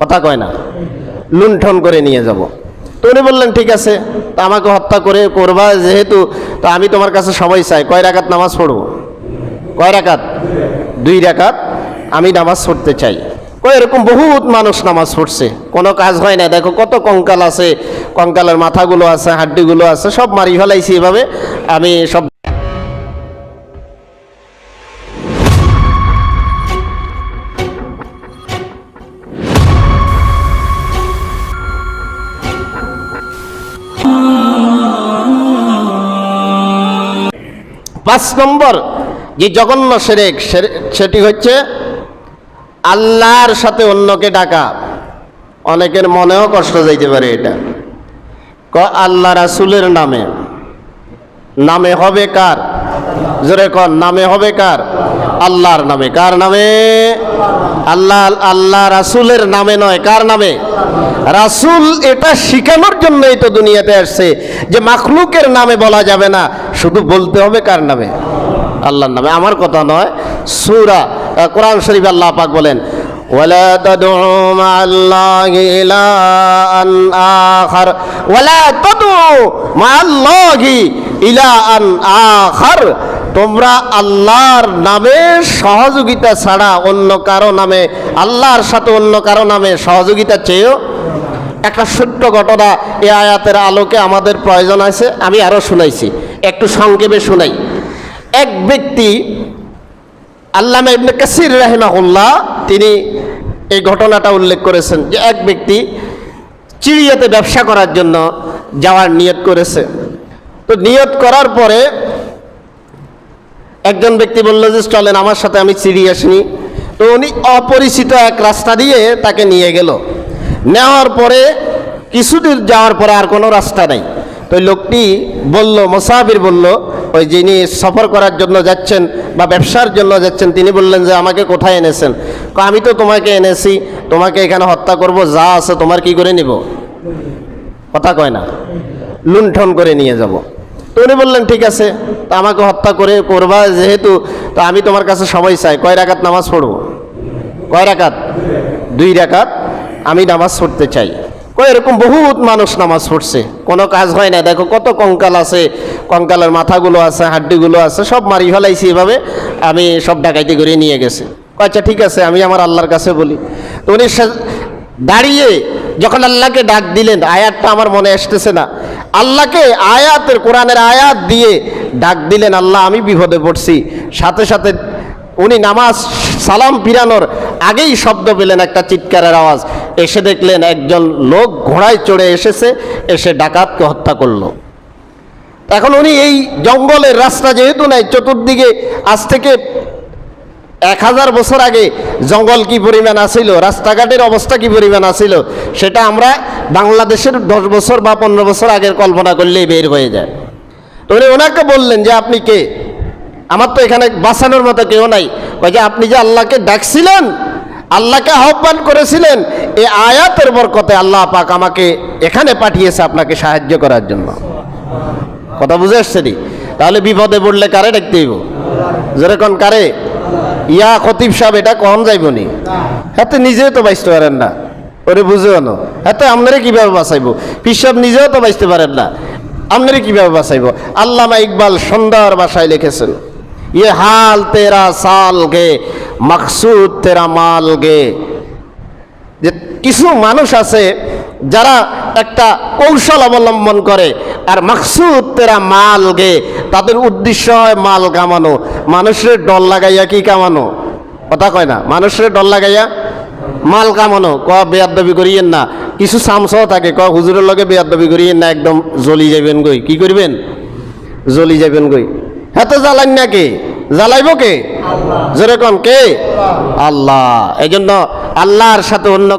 কথা কয় না। লুণ্ঠন করে নিয়ে যাব। তো উনি বললেন, ঠিক আছে, তা আমাকে হত্যা করে করবা যেহেতু, তো আমি তোমার কাছে সময় চাই। কয় রাকাত নামাজ পড়ব? কয় রাকাত? দুই রাকাত আমি নামাজ পড়তে চাই। এরকম বহুত মানুষ নামাজ পড়ছে। কোনো কাজ হয় না। দেখো কত কঙ্কাল আছে। কঙ্কালের মাথাগুলো আছে, হাড্ডিগুলো আছে, সব মারি ফেলাইছি এভাবে। আমি সব পাঁচ নম্বর, যে জঘন্য সেরেক সেটি হচ্ছে আল্লাহর সাথে অন্যকে ডাকা। অনেকের মনেও কষ্ট যাইতে পারে এটা। ক, আল্লাহ রাসুলের নামে। নামে হবে কার? জোরে কর নামে হবে কার আল্লাহর নামে কার নামে আল্লাহ আল্লাহ রাসুলের নামে নয় কার নামে রাসুল এটা শিখানোর জন্যই তো দুনিয়াতে আসছে যে মাখলুকের নামে বলা যাবে না শুধু বলতে হবে কার নামে আল্লাহর নামে আমার কথা নয় সুরা আহ, কোরআন শরীফ আল্লাহ পাক বলেন ولا تدعوا مع الله إلها آخر ولا تدعوا مع الله إلها آخر তোমরা আল্লাহর নামে সহযোগিতা ছাড়া অন্য কারও নামে, আল্লাহর সাথে অন্য কারও নামে সহযোগিতা চেয়েও? একটা ছোট্ট ঘটনা এ আয়াতের আলোকে আমাদের প্রয়োজন আছে, আমি আরও শুনাইছি, একটু সংক্ষেপে শুনাই। এক ব্যক্তি, আল্লামা ইবনে কাসির রাহিমাহুল্লাহ, তিনি এই ঘটনাটা উল্লেখ করেছেন যে এক ব্যক্তি চিড়িয়াতে ব্যবসা করার জন্য যাওয়ার নিয়ত করেছে। তো নিয়ত করার পরে একজন ব্যক্তি বলল যে, চলেন, আমার সাথে আমি চিড়ি আসিনি। তো উনি অপরিচিত এক রাস্তা দিয়ে তাকে নিয়ে গেল। নেওয়ার পরে, কিছুদূর যাওয়ার পরে আর কোনো রাস্তা নাই। তো লোকটি বলল, মোসাফির বলল, ওই যিনি সফর করার জন্য যাচ্ছেন বা ব্যবসার জন্য যাচ্ছেন, তিনি বললেন যে, আমাকে কোথায় এনেছেন? আমি তো তোমাকে এনেছি, তোমাকে এখানে হত্যা করব, যা আছে তোমার কি করে নিব? কথা কয় না, লুণ্ঠন করে নিয়ে যাব। তো উনি বললেন, ঠিক আছে, তো আমাকে হত্যা করে করবা যেহেতু, তো আমি তোমার কাছে সময় চাই। কয় রাকাত নামাজ পড়ব? কয় রাকাত? দুই রাকাত আমি নামাজ পড়তে চাই। কয়, এরকম বহুত মানুষ নামাজ পড়ছে। কোনো কাজ হয় না। দেখো কত কঙ্কাল আছে, কঙ্কালের মাথাগুলো আছে, হাড্ডিগুলো আছে, সব মারি ফেলাইছি এভাবে। আমি সব ডাকাইতি করে নিয়ে গেছে। আচ্ছা ঠিক আছে, আমি আমার আল্লাহর কাছে বলি। তো উনি দাঁড়িয়ে যখন আল্লাহকে ডাক দিলেন, আয়াতটা আমার মনে আসতেছে না। আল্লাহকে আয়াতের, কোরআনের আয়াত দিয়ে ডাক দিলেন, আল্লাহ, আমি বিপদে পড়ছি। সাথে সাথে উনি নামাজ, সালাম পিরানোর আগেই শব্দ পেলেন একটা চিৎকারের আওয়াজ। এসে দেখলেন একজন লোক ঘোড়ায় চড়ে এসেছে, এসে ডাকাতকে হত্যা করল। এখন উনি এই জঙ্গলের রাস্তা যেহেতু নাই, চতুর্দিকে আজ থেকে এক হাজার বছর আগে জঙ্গল কি পরিমাণ আছিল, রাস্তাঘাটের অবস্থা কি পরিমাণ আছিল, সেটা আমরা বাংলাদেশের দশ বছর বা পনেরো বছর আগের কল্পনা করলেই বের হয়ে যায়। তো উনি ওনাকে বললেন যে, আপনি কে? আমার তো এখানে বাঁচানোর মতো কেউ নাই। যে, আপনি যে আল্লাহকে ডাকছিলেন, আল্লাহকে আহ্বান করেছিলেন এই আয়াতের বরকতে আল্লাহ পাক আমাকে এখানে পাঠিয়েছে আপনাকে সাহায্য করার জন্য। কথা বুঝে আসছে তাহলে বিপদে পড়লে কারে ডাকতে হইব? যেরকম কারে? ইয়া খতিব সাহেব, এটা কম যাইব নি? হ্যাঁ তো নিজেও তো বাঁচতে পারেন না। ওরে বুঝেও না। হ্যাঁ তো আপনারে কীভাবে বাঁচাইব? পিসাব নিজেও তো বাঁচতে পারেন না। আপনারে কীভাবে বাঁচাইব? আল্লামা ইকবাল সুন্দর ভাষায় লিখেছেন ইয়ে হাল তেরা সাল গে, মকসুদ তেরা মাল গে। যে কিছু মানুষ আছে যারা একটা কৌশল অবলম্বন করে, আর মাকসুদ তেরা মাল গে তাদের উদ্দেশ্য হয় মাল কামানো। মানুষের ডল লাগাইয়া কি কামানো? কথা কয় না। মানুষের ডর লাগাইয়া মাল কামানো। ক বেয়াদবি করিয়েন না। কিছু সামসাও থাকে। ক হুজুরের লগে বেয়াদবি করিয়েন না একদম জ্বলি যাবেন গই। কি করবেন? জ্বলি যাবেন গই। হ্যাঁ তো জ্বালান না কে? জ্বালাইব কে? যেরকম কে? আল্লাহ। এই জন্য আল্লাহর সাথে অন্য